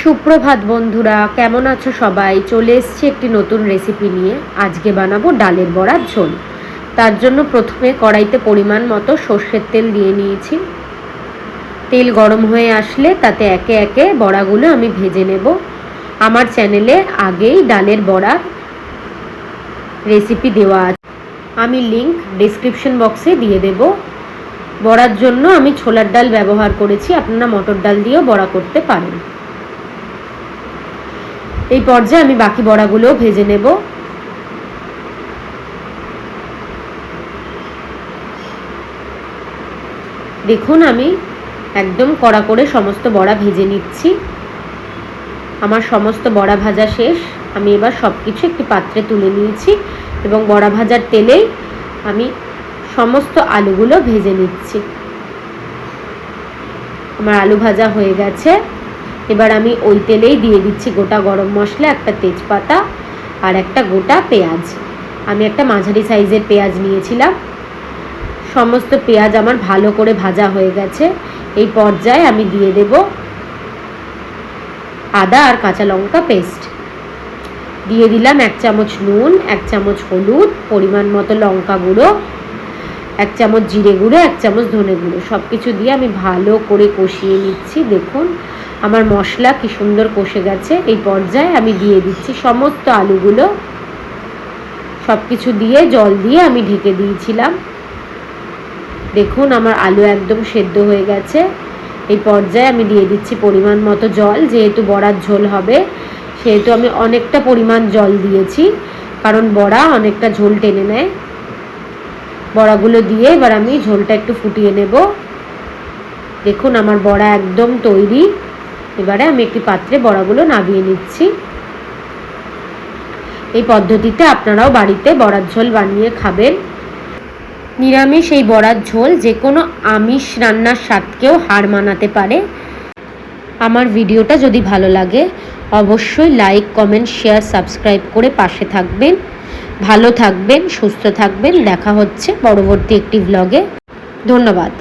সুপ্রভাত বন্ধুরা, কেমন আছো সবাই? চলে এসছি একটি নতুন রেসিপি নিয়ে। আজকে বানাবো ডালের বড়ার ঝোল। তার জন্য প্রথমে কড়াইতে পরিমাণ মতো সর্ষের তেল দিয়ে নিয়েছি। তেল গরম হয়ে আসলে তাতে একে একে বড়াগুলো আমি ভেজে নেব। আমার চ্যানেলে আগেই ডালের বড়ার রেসিপি দেওয়া আছে। আমি লিংক ডিসক্রিপশন বক্সে দিয়ে দেব। বড়ার জন্য আমি ছোলার ডাল ব্যবহার করেছি। আপনারা মটর ডাল দিয়েও বড়া করতে পারেন। এই পর্যায়ে আমি বাকি বড়াগুলোও ভেজে নেব। দেখুন, আমি একদম কড়া করে সমস্ত বড়া ভেজে নিচ্ছি। আমার সমস্ত বড়া ভাজা শেষ। আমি এবার সব কিছু একটি পাত্রে তুলে নিয়েছি এবং বড়া ভাজার তেলেই আমি সমস্ত আলুগুলো ভেজে নিচ্ছি। আমার আলু ভাজা হয়ে গেছে। এবার আমি ওই তেলেই দিয়ে দিচ্ছি গোটা গরম মশলা, একটা তেজপাতা আর একটা গোটা পেঁয়াজ। আমি একটা মাঝারি সাইজের পেঁয়াজ নিয়েছিলাম। সমস্ত পেঁয়াজ আমার ভালো করে ভাজা হয়ে গেছে। এই পর্যায়ে আমি দিয়ে দেব আদা আর কাঁচা লঙ্কা পেস্ট। দিয়ে দিলাম এক চামচ নুন, এক চামচ হলুদ, পরিমাণ মতো লঙ্কা গুঁড়ো, এক চামচ জিরে গুঁড়ো, এক চামচ ধনে গুঁড়ো। সব কিছু দিয়ে আমি ভালো করে কষিয়ে নিচ্ছি, দেখুন। আমার মশলা কি সুন্দর কষে গেছে। এই পর্যায়ে আমি দিয়ে দিচ্ছি সমস্ত আলুগুলো। সব কিছু দিয়ে, জল দিয়ে আমি ঢেকে দিয়েছিলাম। দেখুন আমার আলু একদম সেদ্ধ হয়ে গেছে। এই পর্যায়ে আমি দিয়ে দিচ্ছি পরিমাণ মতো জল, যেহেতু বড়ার ঝোল হবে, সেহেতু আমি অনেকটা পরিমাণ জল দিয়েছি, কারণ বড়া অনেকটা ঝোল টেনে নেয়। বড়াগুলো দিয়ে এবার আমি ঝোলটা একটু ফুটিয়ে নেব। দেখুন আমার বড়া একদম তৈরি। এবারে আমি একটি পাত্রে বড়াগুলো নামিয়ে নিচ্ছি। এই পদ্ধতিতে আপনারাও বাড়িতে বড়ার ঝোল বানিয়ে খাবেন। নিরামিষ এই বড়ার ঝোল যে কোনো আমিষ রান্নার স্বাদকেও হার মানাতে পারে। আমার ভিডিওটা যদি ভালো লাগে, অবশ্যই লাইক, কমেন্ট, শেয়ার, সাবস্ক্রাইব করে পাশে থাকবেন। ভালো থাকবেন, সুস্থ থাকবেন। দেখা হচ্ছে পরবর্তী একটি ব্লগে ধন্যবাদ।